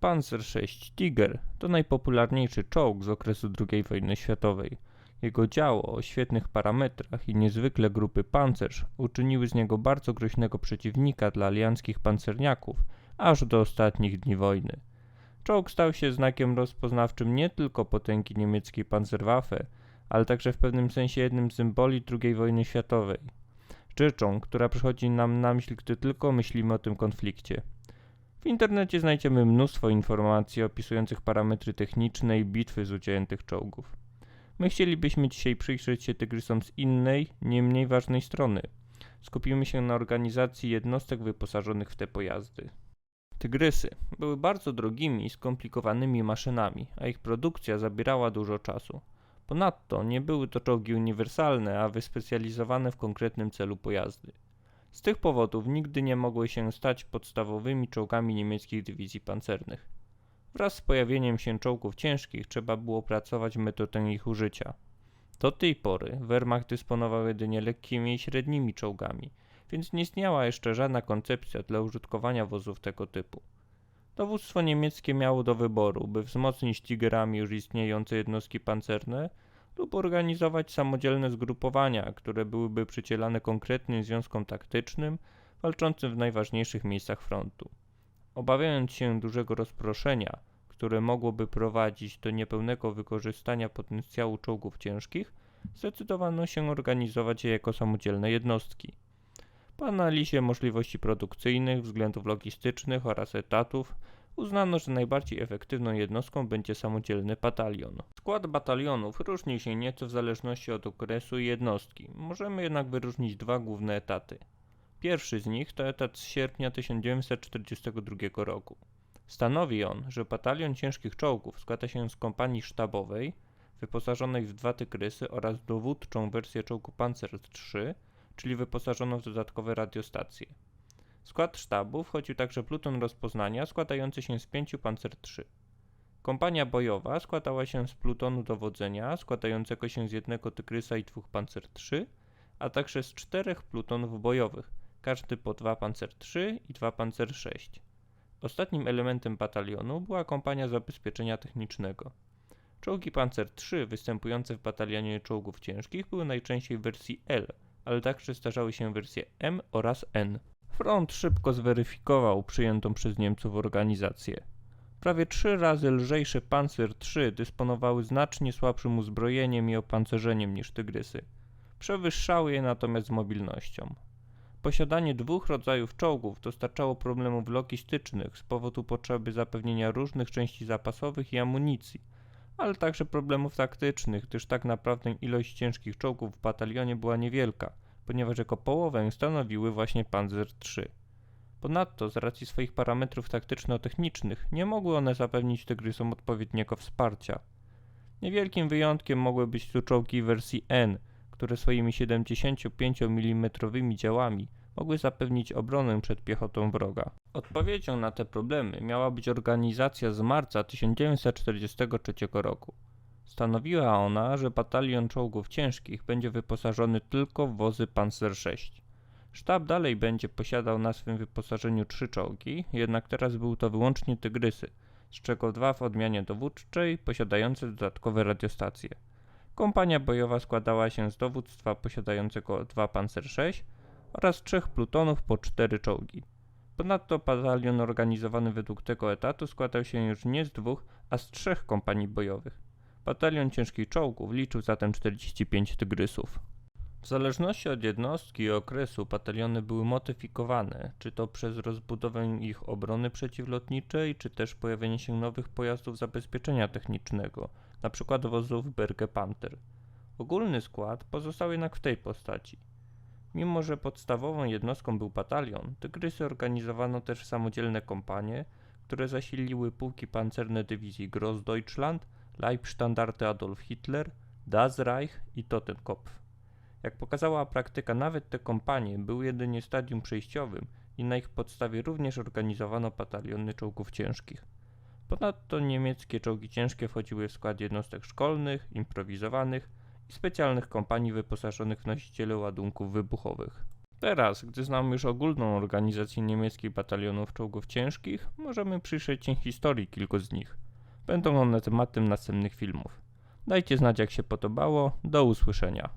Panzer VI Tiger to najpopularniejszy czołg z okresu II wojny światowej. Jego działo o świetnych parametrach i niezwykle grupy pancerz uczyniły z niego bardzo groźnego przeciwnika dla alianckich pancerniaków aż do ostatnich dni wojny. Czołg stał się znakiem rozpoznawczym nie tylko potęgi niemieckiej Panzerwaffe, ale także w pewnym sensie jednym z symboli II wojny światowej. Rzeczą, która przychodzi nam na myśl, gdy tylko myślimy o tym konflikcie. W internecie znajdziemy mnóstwo informacji opisujących parametry techniczne i bitwy z udziałem tych czołgów. My chcielibyśmy dzisiaj przyjrzeć się tygrysom z innej, nie mniej ważnej strony. Skupimy się na organizacji jednostek wyposażonych w te pojazdy. Tygrysy były bardzo drogimi i skomplikowanymi maszynami, a ich produkcja zabierała dużo czasu. Ponadto nie były to czołgi uniwersalne, a wyspecjalizowane w konkretnym celu pojazdy. Z tych powodów nigdy nie mogły się stać podstawowymi czołgami niemieckich dywizji pancernych. Wraz z pojawieniem się czołgów ciężkich trzeba było pracować metodę ich użycia. Do tej pory Wehrmacht dysponował jedynie lekkimi i średnimi czołgami, więc nie istniała jeszcze żadna koncepcja dla użytkowania wozów tego typu. Dowództwo niemieckie miało do wyboru, by wzmocnić Tigerami już istniejące jednostki pancerne lub organizować samodzielne zgrupowania, które byłyby przycielane konkretnym związkom taktycznym walczącym w najważniejszych miejscach frontu. Obawiając się dużego rozproszenia, które mogłoby prowadzić do niepełnego wykorzystania potencjału czołgów ciężkich, zdecydowano się organizować je jako samodzielne jednostki. Po analizie możliwości produkcyjnych, względów logistycznych oraz etatów uznano, że najbardziej efektywną jednostką będzie samodzielny batalion. Skład batalionów różni się nieco w zależności od okresu i jednostki. Możemy jednak wyróżnić dwa główne etaty. Pierwszy z nich to etat z sierpnia 1942 roku. Stanowi on, że batalion ciężkich czołgów składa się z kompanii sztabowej, wyposażonej w dwa tygrysy oraz dowódczą wersję czołgu Panzer III, czyli wyposażoną w dodatkowe radiostacje. W skład sztabu wchodził także pluton rozpoznania składający się z pięciu Panzer III. Kompania bojowa składała się z plutonu dowodzenia składającego się z jednego tygrysa i dwóch Panzer III, a także z czterech plutonów bojowych, każdy po dwa Panzer III i dwa Panzer VI. Ostatnim elementem batalionu była kompania zabezpieczenia technicznego. Czołgi Panzer III występujące w batalionie czołgów ciężkich były najczęściej w wersji L, ale także starzały się wersje M oraz N. Front szybko zweryfikował przyjętą przez Niemców organizację. Prawie trzy razy lżejsze Panzer III dysponowały znacznie słabszym uzbrojeniem i opancerzeniem niż Tygrysy. Przewyższały je natomiast mobilnością. Posiadanie dwóch rodzajów czołgów dostarczało problemów logistycznych z powodu potrzeby zapewnienia różnych części zapasowych i amunicji, ale także problemów taktycznych, gdyż tak naprawdę ilość ciężkich czołgów w batalionie była niewielka, ponieważ jako połowę stanowiły właśnie Panzer III. Ponadto, z racji swoich parametrów taktyczno-technicznych, nie mogły one zapewnić Tygrysom odpowiedniego wsparcia. Niewielkim wyjątkiem mogły być tu czołgi wersji N, które swoimi 75 mm działami mogły zapewnić obronę przed piechotą wroga. Odpowiedzią na te problemy miała być organizacja z marca 1943 roku. Stanowiła ona, że batalion czołgów ciężkich będzie wyposażony tylko w wozy Panzer VI. Sztab dalej będzie posiadał na swym wyposażeniu trzy czołgi, jednak teraz były to wyłącznie Tygrysy, z czego dwa w odmianie dowódczej posiadające dodatkowe radiostacje. Kompania bojowa składała się z dowództwa posiadającego dwa Panzer VI oraz trzech plutonów po cztery czołgi. Ponadto batalion organizowany według tego etatu składał się już nie z dwóch, a z trzech kompanii bojowych. Batalion ciężkich czołgów liczył zatem 45 tygrysów. W zależności od jednostki i okresu bataliony były modyfikowane, czy to przez rozbudowę ich obrony przeciwlotniczej, czy też pojawienie się nowych pojazdów zabezpieczenia technicznego, np. wozów Berge Panther. Ogólny skład pozostał jednak w tej postaci. Mimo, że podstawową jednostką był batalion, Tygrysy organizowano też samodzielne kompanie, które zasiliły pułki pancerne dywizji Grossdeutschland, Leibstandarte Adolf Hitler, Das Reich i Totenkopf. Jak pokazała praktyka, nawet te kompanie były jedynie stadium przejściowym i na ich podstawie również organizowano bataliony czołgów ciężkich. Ponadto niemieckie czołgi ciężkie wchodziły w skład jednostek szkolnych, improwizowanych i specjalnych kompanii wyposażonych w nosiciele ładunków wybuchowych. Teraz, gdy znamy już ogólną organizację niemieckich batalionów czołgów ciężkich, możemy przyjrzeć się historii kilku z nich. Będą one tematem następnych filmów. Dajcie znać jak się podobało, do usłyszenia.